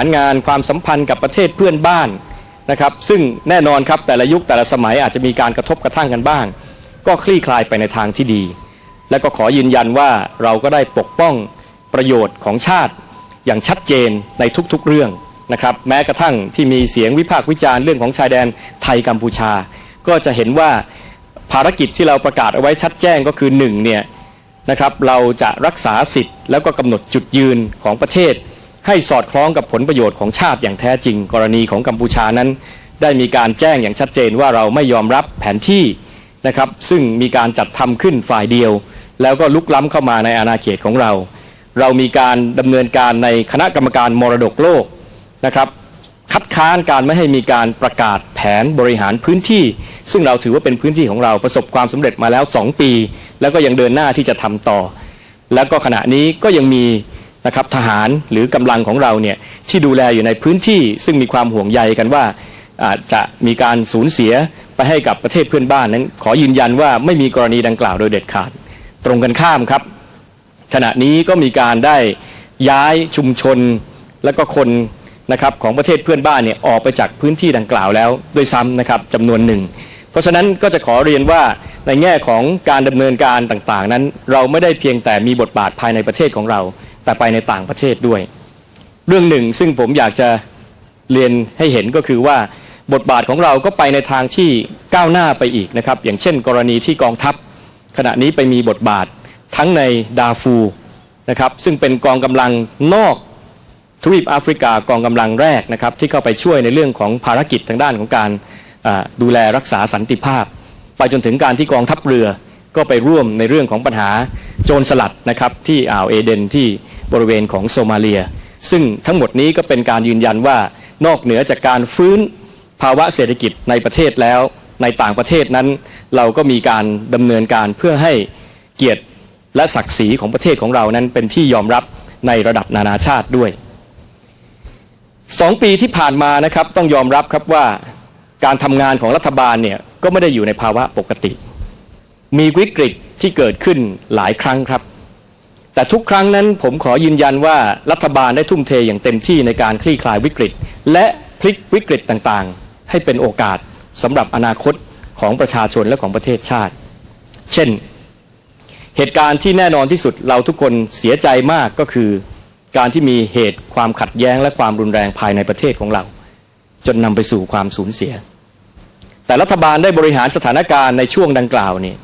านงานความสัมพันธ์กับประเทศเพื่อนบ้านนะครับซึ่งแน่นอนครับแต่ละยุคแต่ละสมัยอาจจะมีการกระทบกระทั่งกันบ้าง ก็คลี่คลายไปในทางที่ดี และก็ขอยืนยันว่าเราก็ได้ปกป้องประโยชน์ของชาติอย่างชัดเจนในทุกๆเรื่องนะครับแม้กระทั่งที่มีเสียงวิพากษ์วิจารณ์เรื่องของชายแดนไทยกัมพูชา ก็จะเห็นว่าภารกิจที่เราประกาศเอาไว้ชัดแจ้งก็คือหนึ่งเนี่ยนะครับเราจะรักษาสิทธิ์แล้วก็กำหนดจุดยืนของประเทศ ให้สอดคล้องกับผลประโยชน์ของชาติอย่างแท้จริง กรณีของกัมพูชานั้น ได้มีการแจ้งอย่างชัดเจนว่าเราไม่ยอมรับแผนที่นะครับ ซึ่งมีการจัดทำขึ้นฝ่ายเดียว แล้วก็ลุกล้ำเข้ามาในอาณาเขตของเรา เรามีการดำเนินการในคณะกรรมการมรดกโลกนะครับคัดค้านการไม่ให้มีการประกาศแผนบริหารพื้นที่ ซึ่งเราถือว่าเป็นพื้นที่ของเราประสบความสำเร็จมาแล้ว 2 ปี แล้วก็ยังเดินหน้าที่จะทำต่อ แล้วก็ขณะนี้ก็ยังมี นะครับทหารหรือกำลังของเราเนี่ยที่ดูแลอยู่ในพื้นที่ซึ่งมีความห่วงใยกันว่าอาจจะมีการสูญเสียไปให้กับประเทศเพื่อนบ้านนั้น ขอยืนยันว่าไม่มีกรณีดังกล่าวโดยเด็ดขาด ตรงกันข้ามครับ ขณะนี้ก็มีการได้ย้ายชุมชนและก็คนนะครับของประเทศเพื่อนบ้านเนี่ยออกไปจากพื้นที่ดังกล่าวแล้วด้วยซ้ำนะครับจำนวนหนึ่ง เพราะฉะนั้นก็จะขอเรียนว่าในแง่ของการดำเนินการต่างๆ นั้น เราไม่ได้เพียงแต่มีบทบาทภายในประเทศของเรา แต่ไปในต่างประเทศด้วย เรื่องหนึ่งซึ่งผมอยากจะเรียนให้เห็นก็คือว่าบทบาทของเราก็ไปในทางที่ก้าวหน้าไปอีกนะครับ อย่างเช่น กรณีที่กองทัพ ขณะนี้ไปมีบทบาททั้งในดาฟูนะครับซึ่งเป็นกองกำลังนอกทวีปแอฟริกากองกำลังแรกนะครับที่เข้าไปช่วยในเรื่องของภารกิจทางด้านของการดูแลรักษาสันติภาพ ไปจนถึงการที่กองทัพเรือก็ไปร่วมในเรื่องของปัญหาโจรสลัดนะครับที่อ่าวเอเดนที่ บริเวณของโซมาเลีย ซึ่งทั้งหมดนี้ก็เป็นการยืนยันว่านอกเหนือจากการฟื้นภาวะเศรษฐกิจในประเทศแล้ว ในต่างประเทศนั้น เราก็มีการดำเนินการเพื่อให้เกียรติและศักดิ์ศรีของประเทศของเรานั้นเป็นที่ยอมรับในระดับนานาชาติด้วยสองปีที่ผ่านมานะครับต้องยอมรับครับว่าการทำงานของรัฐบาลเนี่ยก็ไม่ได้อยู่ในภาวะปกติ มีวิกฤตที่เกิดขึ้นหลายครั้งครับ แต่ทุกครั้งนั้นผมขอยืนยันว่ารัฐบาลได้ทุ่มเทอย่างเต็มที่ในการคลี่คลายวิกฤต และพลิกวิกฤตต่างๆ ให้เป็นโอกาสสำหรับอนาคตของประชาชนและของประเทศชาติ เช่น เหตุการณ์ที่แน่นอนที่สุดเราทุกคนเสียใจมากก็คือ การที่มีเหตุความขัดแย้งและความรุนแรงภายในประเทศของเรา จนนำไปสู่ความสูญเสีย แต่รัฐบาลได้บริหารสถานการณ์ในช่วงดังกล่าวนี่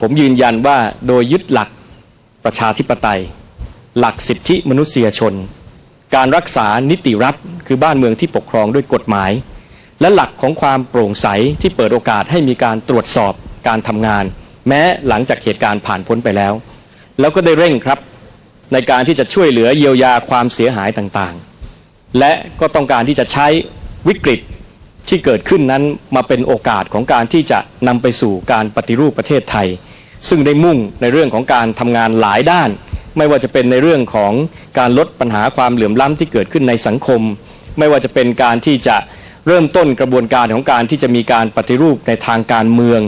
ผมยืนยันว่าโดยยึดหลัก ประชาธิปไตย หลักสิทธิมนุษยชน การรักษานิติรัฐ คือบ้านเมืองที่ปกครองด้วยกฎหมาย และหลักของความโปร่งใสที่เปิดโอกาสให้มีการตรวจสอบการทำงาน แม้หลังจากเหตุการณ์ผ่านพ้นไปแล้ว แล้วก็ได้เร่งครับ ในการที่จะช่วยเหลือเยียวยาความเสียหายต่างๆ และก็ต้องการที่จะใช้วิกฤตที่เกิดขึ้นนั้นมาเป็นโอกาสของการที่จะนำไปสู่การปฏิรูปประเทศไทย ซึ่งได้มุ่งในเรื่องของการทำงานหลายด้าน ไม่ว่าจะเป็นในเรื่องของการลดปัญหาความเหลื่อมล้ำที่เกิดขึ้นในสังคม ไม่ว่าจะเป็นการที่จะเริ่มต้นกระบวนการของการที่จะมีการปฏิรูปในทางการเมือง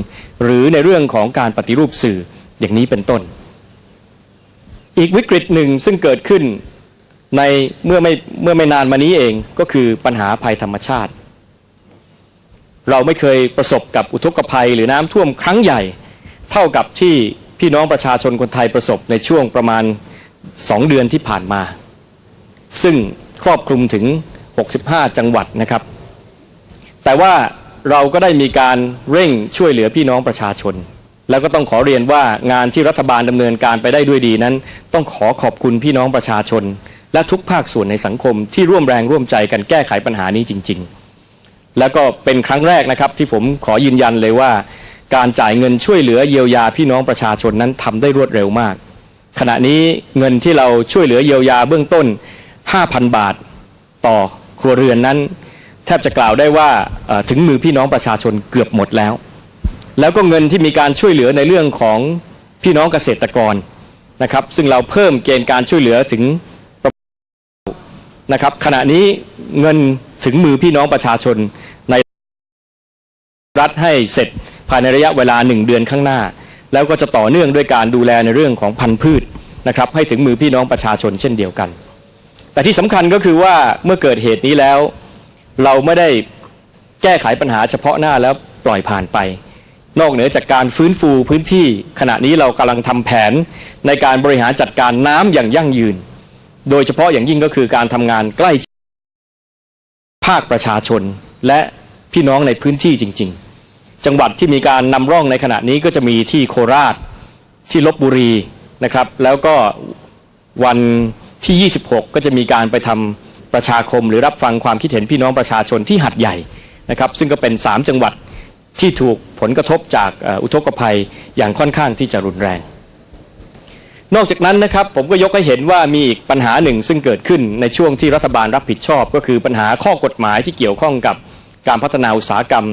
หรือในเรื่องของการปฏิรูปสื่ออย่างนี้เป็นต้น อีกวิกฤตหนึ่งซึ่งเกิดขึ้นในเมื่อไม่เมื่อไม่นานมานี้เองก็คือปัญหาภัยธรรมชาติ เราไม่เคยประสบกับอุทกภัยหรือน้ำท่วมครั้งใหญ่ เท่ากับที่พี่น้องประชาชนคนไทยประสบในช่วงประมาณสองเดือนที่ผ่านมา ซึ่งครอบคลุมถึง 65 จังหวัดนะครับ แต่ว่าเราก็ได้มีการเร่งช่วยเหลือพี่น้องประชาชน แล้วก็ต้องขอเรียนว่างานที่รัฐบาลดำเนินการไปได้ด้วยดีนั้น ต้องขอขอบคุณพี่น้องประชาชน และทุกภาคส่วนในสังคมที่ร่วมแรงร่วมใจกันแก้ไขปัญหานี้จริง ๆ แล้วก็เป็นครั้งแรกนะครับที่ผมขอยืนยันเลยว่า การจ่ายเงินช่วยเหลือเยียวยาพี่น้องประชาชนนั้นทำได้รวดเร็วมาก ขณะนี้เงินที่เราช่วยเหลือเยียวยาเบื้องต้น 5,000 บาทต่อครัวเรือนนั้น แทบจะกล่าวได้ว่าถึงมือพี่น้องประชาชนเกือบหมดแล้ว แล้วก็เงินที่มีการช่วยเหลือในเรื่องของพี่น้องเกษตรกรนะครับซึ่งเราเพิ่มเกณฑ์การช่วยเหลือถึงนะครับขณะนี้เงินถึงมือพี่น้องประชาชนในรัฐให้เสร็จ ภายในระยะเวลาหนึ่งเดือนข้างหน้า แล้วก็จะต่อเนื่องด้วยการดูแลในเรื่องของพันธุ์พืชนะครับให้ถึงมือพี่น้องประชาชนเช่นเดียวกัน แต่ที่สำคัญก็คือว่าเมื่อเกิดเหตุนี้แล้ว เราไม่ได้แก้ไขปัญหาเฉพาะหน้าแล้วปล่อยผ่านไป นอกเหนือจากการฟื้นฟูพื้นที่ ขณะนี้เรากำลังทำแผนในการบริหารจัดการน้ำอย่างยั่งยืน โดยเฉพาะอย่างยิ่งก็คือการทำงานใกล้ภาคประชาชนและพี่น้องในพื้นที่จริง ๆ จังหวัดที่มีการนำร่องในขณะนี้ก็จะมีที่โคราชที่ลบบุรีนะครับ แล้วก็วันที่ 26 ก็จะมีการไปทำประชาคมหรือรับฟังความคิดเห็นพี่น้องประชาชนที่หัดใหญ่นะครับ ซึ่งก็เป็น 3 จังหวัดที่ถูกผลกระทบจากอ่ออุทกภัยอย่างค่อนข้างที่จะรุนแรง นอกจากนั้นนะครับผมก็ยกให้เห็นว่ามีอีกปัญหาหนึ่งซึ่งเกิดขึ้นในช่วงที่รัฐบาลรับผิดชอบ ก็คือปัญหาข้อกฎหมายที่เกี่ยวข้องกับการพัฒนาอุตสาหกรรม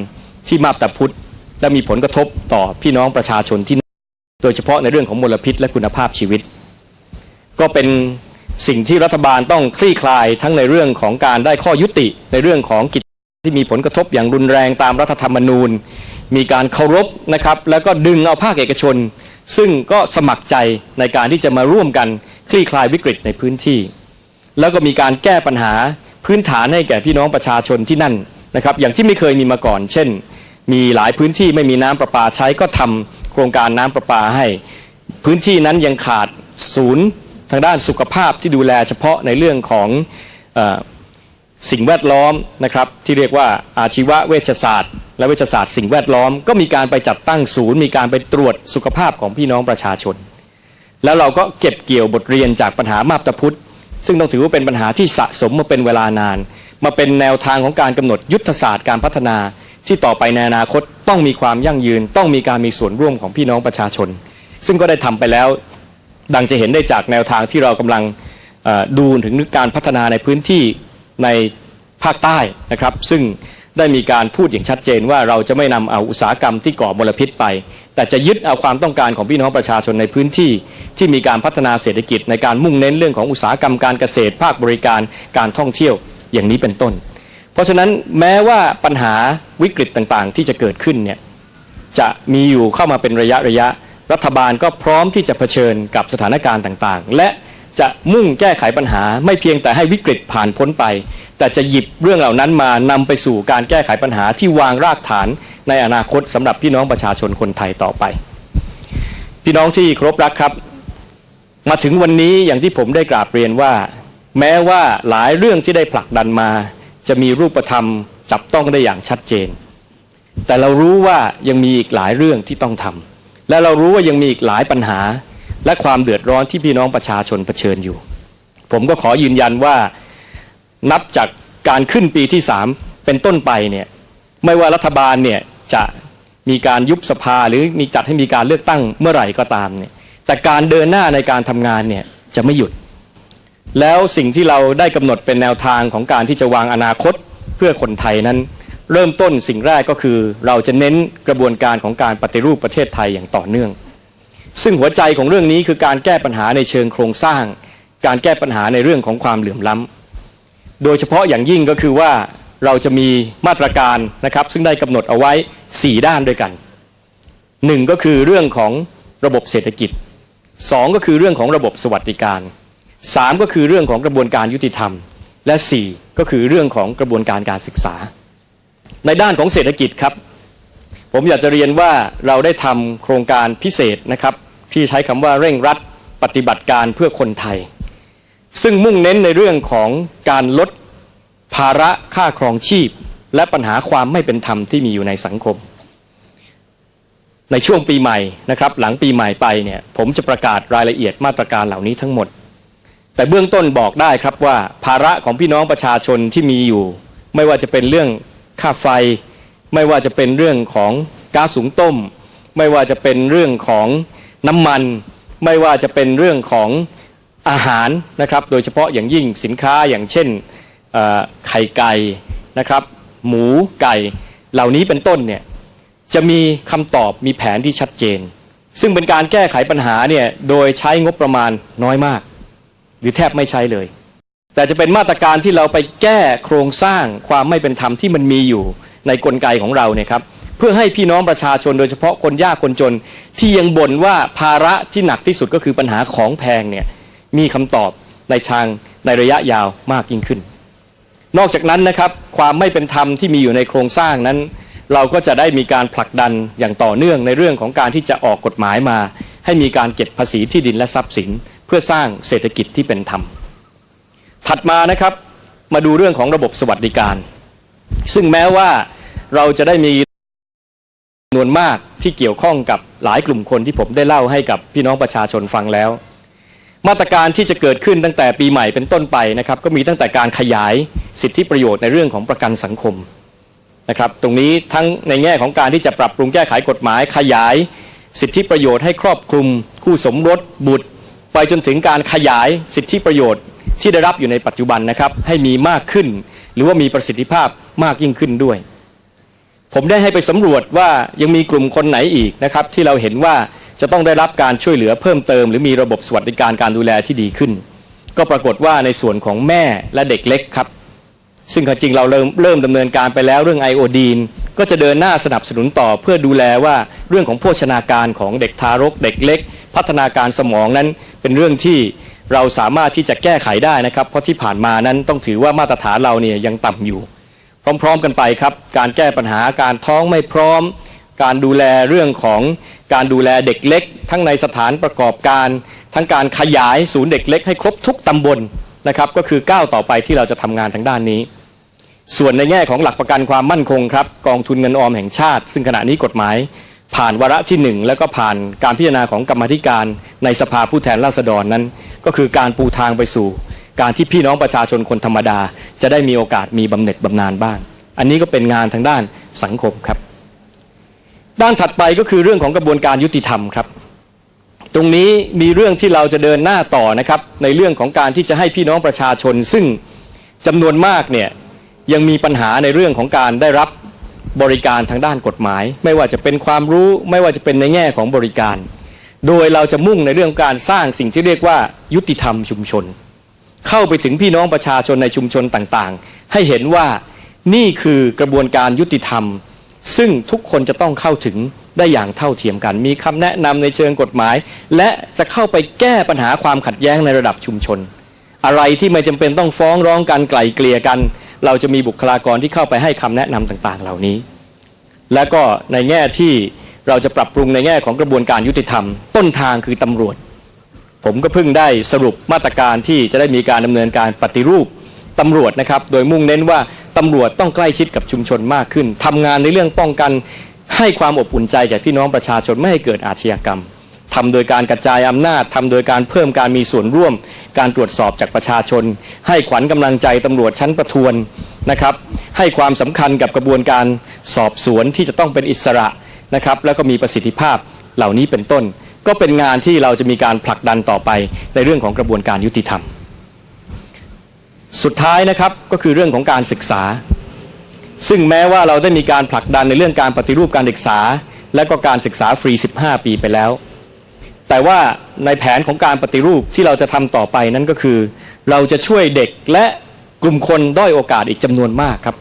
ที่มาบตาพุทธและมีผลกระทบต่อพี่น้องประชาชนที่นั่นโดยเฉพาะในเรื่องของมลพิษและคุณภาพชีวิต ก็เป็นสิ่งที่รัฐบาลต้องคลี่คลายทั้งในเรื่องของการได้ข้อยุติในเรื่องของกิจที่มีผลกระทบอย่างรุนแรงตามรัฐธรรมนูญ มีการเคารพนะครับ แล้วก็ดึงเอาภาคเอกชน ซึ่งก็สมัครใจในการที่จะมาร่วมกันคลี่คลายวิกฤตในพื้นที่ แล้วก็มีการแก้ปัญหาพื้นฐานให้แก่พี่น้องประชาชนที่นั่นนะครับ อย่างที่ไม่เคยมีมาก่อน เช่น มีหลายพื้นที่ไม่มีน้ำประปาใช้ก็ทำโครงการน้ำประปาให้ พื้นที่นั้นยังขาดศูนย์ทางด้านสุขภาพที่ดูแลเฉพาะในเรื่องของอสิ่งแวดล้อมนะครับที่เรียกว่าอาชีวเวชศาสตร์ และเวชศาสตร์สิ่งแวดล้อม ก็มีการไปจัดตั้งศูนย์ มีการไปตรวจสุขภาพของพี่น้องประชาชน แล้วเราก็เก็บเกี่ยวบทเรียนจากปัญหามาบตาพุธซึ่งต้องถือว่าเป็นปัญหาที่สะสมมาเป็นเวลานาน มาเป็นแนวทางของการกำหนดยุทธศาสตร์การพัฒนา ที่ต่อไปในอนาคตต้องมีความยั่งยืน ต้องมีการมีส่วนร่วมของพี่น้องประชาชน ซึ่งก็ได้ทำไปแล้ว ดังจะเห็นได้จากแนวทางที่เรากำลังดูถึงการพัฒนาในพื้นที่ในภาคใต้นะครับ ซึ่งได้มีการพูดอย่างชัดเจนว่าเราจะไม่นำเอาอุตสาหกรรมที่ก่อมลพิษไป แต่จะยึดเอาความต้องการของพี่น้องประชาชนในพื้นที่ ที่มีการพัฒนาเศรษฐกิจในการมุ่งเน้นเรื่องของอุตสาหกรรมการเกษตร ภาคบริการการท่องเที่ยวอย่างนี้เป็นต้น ราะฉะนั้นแม้ว่าปัญหาวิกฤตต่างๆ ที่จะเกิดขึ้นเนี่ยจะมีอยู่เข้ามาเป็นระยะระยะ รัฐบาลก็พร้อมที่จะเผชิญกับสถานการณ์ต่างๆ และจะมุ่งแก้ไขปัญหาไม่เพียงแต่ให้วิกฤตผ่านพ้นไป แต่จะหยิบเรื่องเหล่านั้นมานำไปสู่การแก้ไขปัญหาที่วางรากฐานในอนาคตสำหรับพี่น้องประชาชนคนไทยต่อไป พี่น้องที่เคารพรักครับ มาถึงวันนี้อย่างที่ผมได้กราบเรียนว่า แม้ว่าหลายเรื่องที่ได้ผลักดันมา จะมีรูปธรรมจับต้องได้อย่างชัดเจน แต่เรารู้ว่ายังมีอีกหลายเรื่องที่ต้องทำและเรารู้ว่ายังมีอีกหลายปัญหา และความเดือดร้อนที่พี่น้องประชาชนเผชิญอยู่ ผมก็ขอยืนยันว่านับจากการขึ้นปีที่สามเป็นต้นไปเนี่ยไม่ว่ารัฐบาลเนี่ยจะมีการยุบสภาหรือมีจัดให้มีการเลือกตั้งเมื่อไหร่ก็ตามเนี่ยแต่การเดินหน้าในการทำงานเนี่ยจะไม่หยุด แล้วสิ่งที่เราได้กำหนดเป็นแนวทางของการที่จะวางอนาคตเพื่อคนไทยนั้น เริ่มต้นสิ่งแรกก็คือ เราจะเน้นกระบวนการของการปฏิรูปประเทศไทยอย่างต่อเนื่อง ซึ่งหัวใจของเรื่องนี้คือการแก้ปัญหาในเชิงโครงสร้าง การแก้ปัญหาในเรื่องของความเหลื่อมล้ำโดยเฉพาะอย่างยิ่งก็คือว่าเราจะมีมาตรการนะครับ ซึ่งได้กำหนดเอาไว้ 4 ด้านด้วยกันหนึ่งก็คือเรื่องของระบบเศรษฐกิจสองก็คือเรื่องของระบบสวัสดิการ สามก็คือเรื่องของกระบวนการยุติธรรม และสี่ก็คือเรื่องของกระบวนการการศึกษา ในด้านของเศรษฐกิจครับ ผมอยากจะเรียนว่าเราได้ทำโครงการพิเศษนะครับ ที่ใช้คำว่าเร่งรัดปฏิบัติการเพื่อคนไทย ซึ่งมุ่งเน้นในเรื่องของการลดภาระค่าครองชีพ และปัญหาความไม่เป็นธรรมที่มีอยู่ในสังคม ในช่วงปีใหม่นะครับหลังปีใหม่ไปเนี่ยผมจะประกาศรายละเอียดมาตรการเหล่านี้ทั้งหมด แต่เบื้องต้นบอกได้ครับว่าภาระของพี่น้องประชาชนที่มีอยู่ ไม่ว่าจะเป็นเรื่องค่าไฟ ไม่ว่าจะเป็นเรื่องของก๊าซสูงต้ม ไม่ว่าจะเป็นเรื่องของน้ำมัน ไม่ว่าจะเป็นเรื่องของอาหารนะครับโดยเฉพาะอย่างยิ่งสินค้าอย่างเช่นไข่ไก่นะครับหมูไก่เหล่านี้เป็นต้นเนี่ยจะมีคำตอบมีแผนที่ชัดเจน ซึ่งเป็นการแก้ไขปัญหาเนี่ยโดยใช้งบประมาณน้อยมาก หรือแทบไม่ใช้เลย แต่จะเป็นมาตรการที่เราไปแก้โครงสร้างความไม่เป็นธรรมที่มันมีอยู่ในกลไกของเราเนี่ยครับเพื่อให้พี่น้องประชาชนโดยเฉพาะคนยากคนจน ที่ยังบ่นว่าภาระที่หนักที่สุดก็คือปัญหาของแพงเนี่ยมีคำตอบในทางในระยะยาวมากยิ่งขึ้น นอกจากนั้นนะครับความไม่เป็นธรรมที่มีอยู่ในโครงสร้างนั้น เราก็จะได้มีการผลักดันอย่างต่อเนื่องในเรื่องของการที่จะออกกฎหมายมา ให้มีการเก็บภาษีที่ดินและทรัพย์สิน พื่อสร้างเศรษฐกิจที่เป็นธรรม ถัดมานะครับมาดูเรื่องของระบบสวัสดิการ ซึ่งแม้ว่าเราจะได้มีจำนวนมากที่เกี่ยวข้องกับหลายกลุ่มคนที่ผมได้เล่าให้กับพี่น้องประชาชนฟังแล้ว มาตรการที่จะเกิดขึ้นตั้งแต่ปีใหม่เป็นต้นไปนะครับ ก็มีตั้งแต่การขยายสิทธิประโยชน์ในเรื่องของประกันสังคมนะครับ ตรงนี้ทั้งในแง่ของการที่จะปรับปรุงแก้ไขกฎหมาย ขยายสิทธิประโยชน์ให้ครอบคลุม คู่สมรสบุตร ไปจนถึงการขยายสิทธิประโยชน์ที่ได้รับอยู่ในปัจจุบันนะครับให้มีมากขึ้น หรือว่ามีประสิทธิภาพมากยิ่งขึ้นด้วย ผมได้ให้ไปสำรวจว่ายังมีกลุ่มคนไหนอีกนะครับ ที่เราเห็นว่าจะต้องได้รับการช่วยเหลือเพิ่มเติม หรือมีระบบสวัสดิการการดูแลที่ดีขึ้น ก็ปรากฏว่าในส่วนของแม่และเด็กเล็กครับ ซึ่งจริงเราเริ่มเริ่มดำเนินการไปแล้วเรื่องไอโอดีนก็จะเดินหน้าสนับสนุนต่อเพื่อดูแลว่าเรื่องของโภชนาการของเด็กทารกเด็กเล็ก พัฒนาการสมองนั้นเป็นเรื่องที่เราสามารถที่จะแก้ไขได้นะครับ เพราะที่ผ่านมานั้นต้องถือว่ามาตรฐานเราเนี่ยยังต่ำอยู่ พร้อม ๆ กันไปครับ การแก้ปัญหาการท้องไม่พร้อม การดูแลเรื่องของการดูแลเด็กเล็ก ทั้งในสถานประกอบการ ทั้งการขยายศูนย์เด็กเล็กให้ครบทุกตำบลนะครับก็คือก้าวต่อไปที่เราจะทำงานทางด้านนี้ ส่วนในแง่ของหลักประกันความมั่นคงครับกองทุนเงินออมแห่งชาติ ซึ่งขณะนี้กฎหมาย ผ่านวาระที่หนึ่งแล้วก็ผ่านการพิจารณาของกรรมธิการในสภาผู้แทนราษฎรนั้น ก็คือการปูทางไปสู่ การที่พี่น้องประชาชนคนธรรมดา จะได้มีโอกาสมีบำเหน็จบำนาญบ้าง อันนี้ก็เป็นงานทางด้านสังคมครับ ด้านถัดไปก็คือเรื่องของกระบวนการยุติธรรมครับ ตรงนี้มีเรื่องที่เราจะเดินหน้าต่อนะครับ ในเรื่องของการที่จะให้พี่น้องประชาชน ซึ่งจำนวนมากเนี่ยยังมีปัญหาในเรื่องของการได้รับ บริการทางด้านกฎหมาย ไม่ว่าจะเป็นความรู้ไม่ว่าจะเป็นในแง่ของบริการ โดยเราจะมุ่งในเรื่องการสร้างสิ่งที่เรียกว่า ยุติธรรมชุมชน เข้าไปถึงพี่น้องประชาชนในชุมชนต่างๆ ให้เห็นว่านี่คือกระบวนการยุติธรรม ซึ่งทุกคนจะต้องเข้าถึงได้อย่างเท่าเทียมกัน มีคำแนะนำในเชิงกฎหมาย และจะเข้าไปแก้ปัญหาความขัดแย้งในระดับชุมชน อะไรที่ไม่จำเป็นต้องฟ้องร้องกันไกล่เกลี่ยกัน เราจะมีบุคลากรที่เข้าไปให้คำแนะนำต่างๆ เหล่านี้ และก็ในแง่ที่เราจะปรับปรุงในแง่ของกระบวนการยุติธรรม ต้นทางคือตำรวจ ผมก็เพิ่งได้สรุปมาตรการที่จะได้มีการดำเนินการปฏิรูปตำรวจนะครับ โดยมุ่งเน้นว่าตำรวจต้องใกล้ชิดกับชุมชนมากขึ้นทำงานในเรื่องป้องกันให้ความอบอุ่นใจแก่พี่น้องประชาชนไม่ให้เกิดอาชญากรรม ทำโดยการกระจายอำนาจทำโดยการเพิ่มการมีส่วนร่วม การตรวจสอบจากประชาชน ให้ขวัญกำลังใจตำรวจชั้นประทวนนะครับ ให้ความสำคัญกับกระบวนการสอบสวนที่จะต้องเป็นอิสระนะครับ แล้วก็มีประสิทธิภาพเหล่านี้เป็นต้น ก็เป็นงานที่เราจะมีการผลักดันต่อไปในเรื่องของกระบวนการยุติธรรม สุดท้ายนะครับก็คือเรื่องของการศึกษา ซึ่งแม้ว่าเราได้มีการผลักดันในเรื่องการปฏิรูปการศึกษา และก็การศึกษาฟรี 15 ปีไปแล้ว แต่ว่าในแผนของการปฏิรูปที่เราจะทำต่อไปนั้นก็คือ เราจะช่วยเด็กและกลุ่มคนด้อยโอกาสอีกจำนวนมากครับ